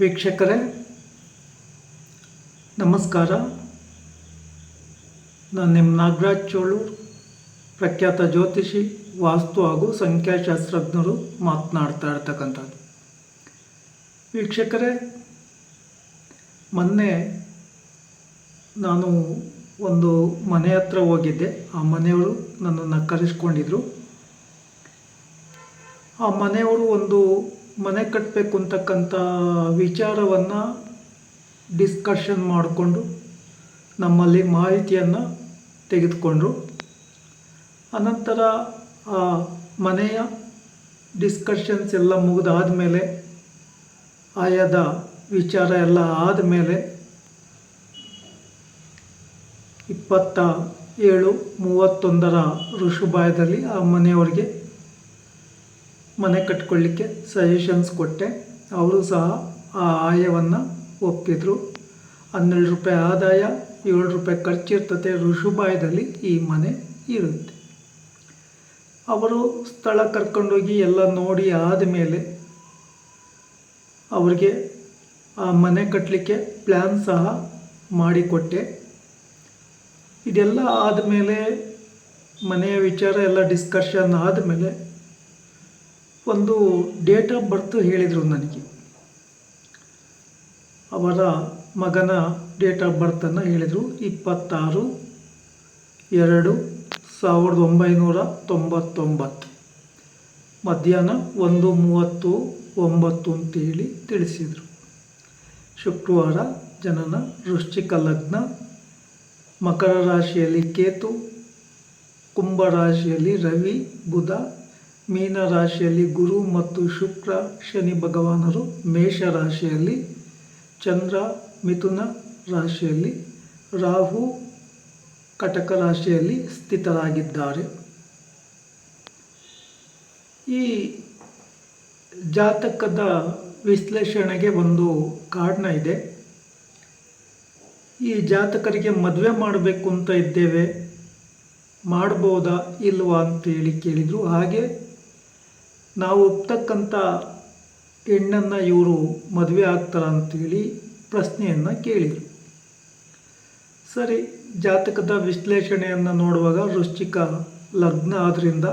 ವೀಕ್ಷಕರೇ, ನಮಸ್ಕಾರ. ನಾನು ನಿಮ್ಮ ನಾಗರಾಜ್ ಚೋಳೂರ್, ಪ್ರಖ್ಯಾತ ಜ್ಯೋತಿಷಿ, ವಾಸ್ತು ಹಾಗೂ ಸಂಖ್ಯಾಶಾಸ್ತ್ರಜ್ಞರು ಮಾತನಾಡ್ತಾ ಇರ್ತಕ್ಕಂಥದ್ದು. ವೀಕ್ಷಕರೇ, ಮೊನ್ನೆ ನಾನು ಒಂದು ಮನೆ ಹತ್ರ ಹೋಗಿದ್ದೆ. ಆ ಮನೆಯವರು ನನ್ನನ್ನು ಕರೆಸ್ಕೊಂಡಿದ್ರು. ಆ ಮನೆಯವರು ಒಂದು ಮನೆ ಕಟ್ಟಬೇಕು ಅಂತಕ್ಕಂಥ ವಿಚಾರವನ್ನು ಡಿಸ್ಕಷನ್ ಮಾಡಿಕೊಂಡು ನಮ್ಮಲ್ಲಿ ಮಾಹಿತಿಯನ್ನು ತೆಗೆದುಕೊಂಡ್ರು. ಅನಂತರ ಆ ಮನೆಯ ಡಿಸ್ಕಷನ್ಸ್ ಎಲ್ಲ ಮುಗಿದಾದ ಮೇಲೆ ಆಯಾದ ವಿಚಾರ ಎಲ್ಲ ಆದಮೇಲೆ ಇಪ್ಪತ್ತ ಏಳು ಮೂವತ್ತೊಂದರ ಋಷುಭಾಯದಲ್ಲಿ ಆ ಮನೆಯವರಿಗೆ ಮನೆ ಕಟ್ಕೊಳ್ಳಿಕ್ಕೆ ಸಜೆಷನ್ಸ್ ಕೊಟ್ಟೆ. ಅವರು ಸಹ ಆ ಆಯವನ್ನು ಒಪ್ಪಿದ್ರು. ಹನ್ನೆರಡು ರೂಪಾಯಿ ಆದಾಯ, ಏಳು ರೂಪಾಯಿ ಖರ್ಚಿರ್ತದೆ ಋಷುಭಾಯದಲ್ಲಿ ಈ ಮನೆ ಇರುತ್ತೆ. ಅವರು ಸ್ಥಳ ಕರ್ಕೊಂಡೋಗಿ ಎಲ್ಲ ನೋಡಿ ಆದಮೇಲೆ ಅವರಿಗೆ ಆ ಮನೆ ಕಟ್ಟಲಿಕ್ಕೆ ಪ್ಲ್ಯಾನ್ ಸಹ ಮಾಡಿಕೊಟ್ಟೆ. ಇದೆಲ್ಲ ಆದಮೇಲೆ ಮನೆಯ ವಿಚಾರ, ಎಲ್ಲ ಡಿಸ್ಕಷನ್ ಆದಮೇಲೆ ಒಂದು ಡೇಟ್ ಆಫ್ ಬರ್ತ್ ಹೇಳಿದರು ನನಗೆ. ಅವರ ಮಗನ ಡೇಟ್ ಆಫ್ ಬರ್ತನ್ನು ಹೇಳಿದರು. ಇಪ್ಪತ್ತಾರು ಎರಡು ಸಾವಿರದ ಒಂಬೈನೂರ ತೊಂಬತ್ತೊಂಬತ್ತು. ಮಧ್ಯಾಹ್ನ ಒಂದು ಮೂವತ್ತು ಒಂಬತ್ತು ಅಂತೇಳಿ ತಿಳಿಸಿದರು. ಶುಕ್ರವಾರ ಜನನ, ವೃಶ್ಚಿಕ ಲಗ್ನ, ಮಕರ ರಾಶಿಯಲ್ಲಿ ಕೇತು, ಕುಂಭ ರಾಶಿಯಲ್ಲಿ ರವಿ, ಬುಧ ಮೀನ ರಾಶಿಯಲ್ಲಿ ಗುರು ಮತ್ತು ಶುಕ್ರ, ಶನಿ ಭಗವಾನರು ಮೇಷ ರಾಶಿಯಲ್ಲಿ ಚಂದ್ರ, ಮಿಥುನ ರಾಶಿಯಲ್ಲಿ, ರಾಹು ಕಟಕ ರಾಶಿಯಲ್ಲಿ ಸ್ಥಿತರಾಗಿದ್ದಾರೆ. ಈ ಜಾತಕದ ವಿಶ್ಲೇಷಣೆಗೆ ಒಂದು ಕಾರಣ ಇದೆ. ಈ ಜಾತಕರಿಗೆ ಮದುವೆ ಮಾಡಬೇಕು ಅಂತ ಇದ್ದೇವೆ. ಮಾಡ್ಬೋದಾ ಇಲ್ವಾ ಅಂತೇಳಿ ಕೇಳಿದರು. ಹಾಗೆ ನಾವು ಒಪ್ತಕ್ಕಂಥ ಹೆಣ್ಣನ್ನು ಇವರು ಮದುವೆ ಆಗ್ತಾರ ಅಂತೇಳಿ ಪ್ರಶ್ನೆಯನ್ನು ಕೇಳಿದರು. ಸರಿ, ಜಾತಕದ ವಿಶ್ಲೇಷಣೆಯನ್ನು ನೋಡುವಾಗ ವೃಶ್ಚಿಕ ಲಗ್ನ ಆದ್ದರಿಂದ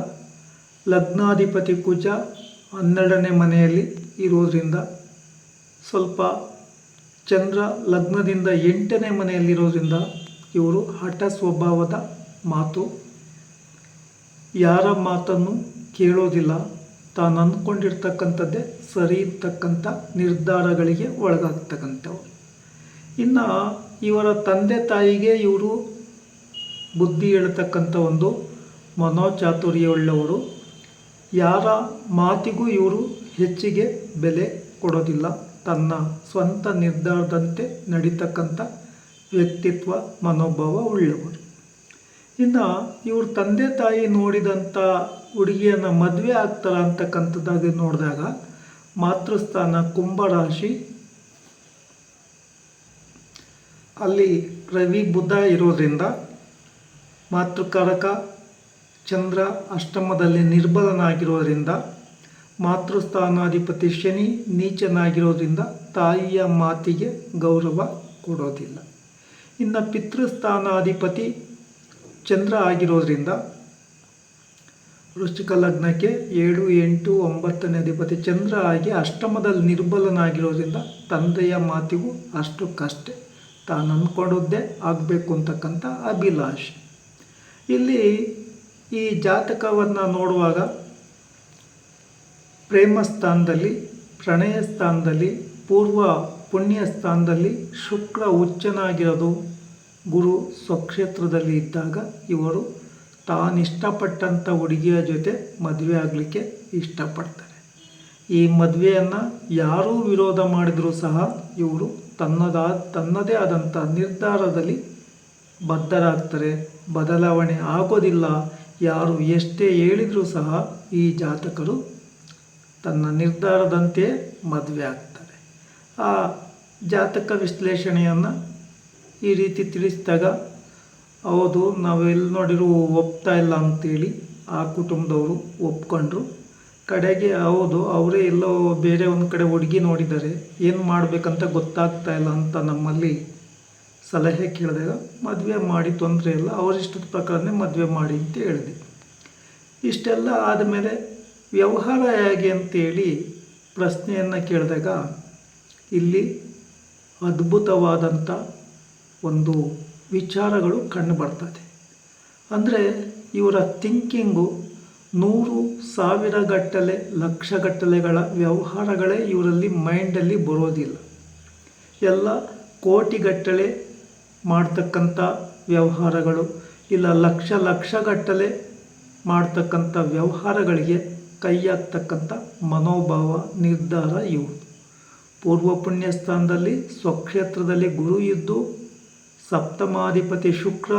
ಲಗ್ನಾಧಿಪತಿ ಕುಜ ಹನ್ನೆರಡನೇ ಮನೆಯಲ್ಲಿ ಇರೋದರಿಂದ ಸ್ವಲ್ಪ ಚಂದ್ರ ಲಗ್ನದಿಂದ ಎಂಟನೇ ಮನೆಯಲ್ಲಿರೋದ್ರಿಂದ ಇವರು ಹಠ ಸ್ವಭಾವದ ಮಾತು ಯಾರ ಮಾತನ್ನು ಕೇಳೋದಿಲ್ಲ. ತಾನು ಅಂದ್ಕೊಂಡಿರ್ತಕ್ಕಂಥದ್ದೇ ಸರಿ ಇರ್ತಕ್ಕಂಥ ನಿರ್ಧಾರಗಳಿಗೆ ಒಳಗಾಗ್ತಕ್ಕಂಥವ್ರು. ಇನ್ನು ಇವರ ತಂದೆ ತಾಯಿಗೆ ಇವರು ಬುದ್ಧಿ ಹೇಳ್ತಕ್ಕಂಥ ಒಂದು ಮನೋಚಾತುರ್ಯವುಳ್ಳವರು. ಯಾರ ಮಾತಿಗೂ ಇವರು ಹೆಚ್ಚಿಗೆ ಬೆಲೆ ಕೊಡೋದಿಲ್ಲ. ತನ್ನ ಸ್ವಂತ ನಿರ್ಧಾರದಂತೆ ನಡೀತಕ್ಕಂಥ ವ್ಯಕ್ತಿತ್ವ, ಮನೋಭಾವ ಉಳ್ಳವರು. ಇನ್ನು ಇವ್ರ ತಂದೆ ತಾಯಿ ನೋಡಿದಂಥ ಹುಡುಗಿಯನ್ನು ಮದುವೆ ಆಗ್ತಾರ ಅಂತಕ್ಕಂಥದ್ದಾಗಿ ನೋಡಿದಾಗ ಮಾತೃಸ್ಥಾನ ಕುಂಭರಾಶಿ. ಅಲ್ಲಿ ರವಿ ಬುಧ ಇರೋದ್ರಿಂದ ಮಾತೃಕಾರಕ ಚಂದ್ರ ಅಷ್ಟಮದಲ್ಲಿ ನಿರ್ಬಲನಾಗಿರೋದ್ರಿಂದ ಮಾತೃಸ್ಥಾನಾಧಿಪತಿ ಶನಿ ನೀಚನಾಗಿರೋದ್ರಿಂದ ತಾಯಿಯ ಮಾತಿಗೆ ಗೌರವ ಕೊಡೋದಿಲ್ಲ. ಇನ್ನು ಪಿತೃಸ್ಥಾನಾಧಿಪತಿ ಚಂದ್ರ ಆಗಿರೋದ್ರಿಂದ ವೃಶ್ಚಿಕ ಲಗ್ನಕ್ಕೆ ಏಳು, ಎಂಟು, ಒಂಬತ್ತನೇ ಅಧಿಪತಿ ಚಂದ್ರ ಆಗಿ ಅಷ್ಟಮದಲ್ಲಿ ನಿರ್ಬಲನಾಗಿರೋದ್ರಿಂದ ತಂದೆಯ ಮಾತಿಗೂ ಅಷ್ಟಕ್ಕಷ್ಟೇ ತಾನು ಅಂದ್ಕೊಂಡದ್ದೇ ಆಗಬೇಕು ಅಂತಕ್ಕಂಥ ಅಭಿಲಾಷೆ. ಇಲ್ಲಿ ಈ ಜಾತಕವನ್ನು ನೋಡುವಾಗ ಪ್ರೇಮ ಸ್ಥಾನದಲ್ಲಿ, ಪ್ರಣಯ ಸ್ಥಾನದಲ್ಲಿ, ಪೂರ್ವ ಪುಣ್ಯ ಸ್ಥಾನದಲ್ಲಿ ಶುಕ್ರ ಉಚ್ಚನಾಗಿರೋದು ಗುರು ಸ್ವಕ್ಷೇತ್ರದಲ್ಲಿ ಇದ್ದಾಗ ಇವರು ತಾನಿಷ್ಟಪಟ್ಟಂಥ ಹುಡುಗಿಯ ಜೊತೆ ಮದುವೆ ಆಗಲಿಕ್ಕೆ ಇಷ್ಟಪಡ್ತಾರೆ. ಈ ಮದುವೆಯನ್ನು ಯಾರೂ ವಿರೋಧ ಮಾಡಿದರೂ ಸಹ ಇವರು ತನ್ನದಾದ ತನ್ನದೇ ಆದಂಥ ನಿರ್ಧಾರದಲ್ಲಿ ಬದ್ಧರಾಗ್ತಾರೆ. ಬದಲಾವಣೆ ಆಗೋದಿಲ್ಲ. ಯಾರು ಎಷ್ಟೇ ಹೇಳಿದರೂ ಸಹ ಈ ಜಾತಕರು ತನ್ನ ನಿರ್ಧಾರದಂತೆಯೇ ಮದುವೆ ಆಗ್ತಾರೆ. ಆ ಜಾತಕ ವಿಶ್ಲೇಷಣೆಯನ್ನು ಈ ರೀತಿ ತಿಳಿಸಿದಾಗ, ಹೌದು ನಾವೆಲ್ಲಿ ನೋಡಿರೂ ಒಪ್ತಾ ಇಲ್ಲ ಅಂತೇಳಿ ಆ ಕುಟುಂಬದವರು ಒಪ್ಕೊಂಡ್ರು. ಕಡೆಗೆ ಹೌದು, ಅವರೇ ಎಲ್ಲೋ ಬೇರೆ ಒಂದು ಕಡೆ ಹುಡುಗಿ ನೋಡಿದ್ದಾರೆ ಏನು ಮಾಡಬೇಕಂತ ಗೊತ್ತಾಗ್ತಾ ಇಲ್ಲ ಅಂತ ನಮ್ಮಲ್ಲಿ ಸಲಹೆ ಕೇಳಿದಾಗ ಮದುವೆ ಮಾಡಿ ತೊಂದರೆ ಇಲ್ಲ, ಅವರಿಷ್ಟದ ಪ್ರಕಾರನೇ ಮದುವೆ ಮಾಡಿ ಅಂತ ಹೇಳಿದೆ. ಇಷ್ಟೆಲ್ಲ ಆದಮೇಲೆ ವ್ಯವಹಾರ ಹೇಗೆ ಅಂತೇಳಿ ಪ್ರಶ್ನೆಯನ್ನು ಕೇಳಿದಾಗ, ಇಲ್ಲಿ ಅದ್ಭುತವಾದಂಥ ಒಂದು ವಿಚಾರಗಳು ಕಂಡು ಬರ್ತದೆ. ಅಂದರೆ ಇವರ ಥಿಂಕಿಂಗು ನೂರು ಸಾವಿರ ಗಟ್ಟಲೆ ಲಕ್ಷಗಟ್ಟಲೆಗಳ ವ್ಯವಹಾರಗಳೇ ಇವರಲ್ಲಿ ಮೈಂಡಲ್ಲಿ ಬರೋದಿಲ್ಲ. ಎಲ್ಲ ಕೋಟಿಗಟ್ಟಲೆ ಮಾಡ್ತಕ್ಕಂಥ ವ್ಯವಹಾರಗಳು, ಇಲ್ಲ ಲಕ್ಷ ಲಕ್ಷಗಟ್ಟಲೆ ಮಾಡ್ತಕ್ಕಂಥ ವ್ಯವಹಾರಗಳಿಗೆ ಕೈಯಾಗ್ತಕ್ಕಂಥ ಮನೋಭಾವ, ನಿರ್ಧಾರ ಇವು. ಪೂರ್ವ ಪುಣ್ಯಸ್ಥಾನದಲ್ಲಿ ಸ್ವಕ್ಷೇತ್ರದಲ್ಲಿ ಗುರು ಇದ್ದು ಸಪ್ತಮಾಧಿಪತಿ ಶುಕ್ರ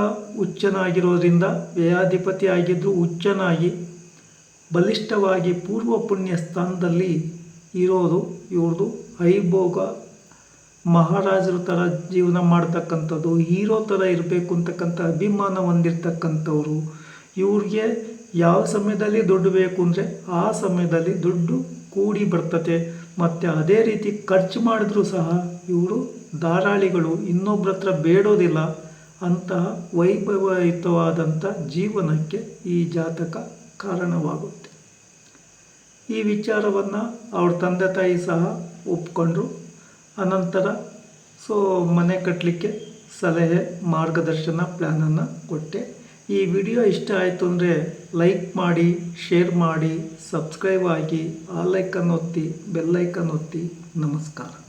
ಉಚ್ಚನಾಗಿರೋದ್ರಿಂದ ವ್ಯಯಾಧಿಪತಿ ಆಗಿದ್ದು ಉಚ್ಚನಾಗಿ ಬಲಿಷ್ಠವಾಗಿ ಪೂರ್ವ ಪುಣ್ಯ ಸ್ಥಾನದಲ್ಲಿ ಇರೋದು ಇವ್ರದ್ದು ಐಭೋಗ ಮಹಾರಾಜರ ಥರ ಜೀವನ ಮಾಡ್ತಕ್ಕಂಥದ್ದು, ಹೀರೋ ಥರ ಇರಬೇಕು ಅಂತಕ್ಕಂಥ ಅಭಿಮಾನ ಹೊಂದಿರ್ತಕ್ಕಂಥವ್ರು, ಇವ್ರಿಗೆ ಯಾವ ಸಮಯದಲ್ಲಿ ದುಡ್ಡು ಬೇಕು ಅಂದರೆ ಆ ಸಮಯದಲ್ಲಿ ದುಡ್ಡು ಕೂಡಿ ಬರ್ತತೆ. ಮತ್ತು ಅದೇ ರೀತಿ ಖರ್ಚು ಮಾಡಿದ್ರೂ ಸಹ ಇವರು ಧಾರಾಳಿಗಳು ಇನ್ನೊಬ್ಬರ ಹತ್ರ ಬೇಡೋದಿಲ್ಲ ಅಂತಹ ವೈಭವಯುತವಾದಂಥ ಜೀವನಕ್ಕೆ ಈ ಜಾತಕ ಕಾರಣವಾಗುತ್ತೆ. ಈ ವಿಚಾರವನ್ನು ಅವ್ರ ತಂದೆ ತಾಯಿ ಸಹ ಒಪ್ಕೊಂಡ್ರು. ಅನಂತರ ಸೊ ಮನೆ ಕಟ್ಟಲಿಕ್ಕೆ ಸಲಹೆ, ಮಾರ್ಗದರ್ಶನ ಪ್ಲ್ಯಾನನ್ನು ಕೊಟ್ಟೆ. ಈ ವಿಡಿಯೋ ಇಷ್ಟ ಆಯಿತು ಅಂದರೆ ಲೈಕ್ ಮಾಡಿ, ಶೇರ್ ಮಾಡಿ, ಸಬ್ಸ್ಕ್ರೈಬ್ ಆಗಿ, ಆ ಲೈಕನ್ ಒತ್ತಿ ಬೆಲ್ಲೈಕನ್ ಒತ್ತಿ. ನಮಸ್ಕಾರ.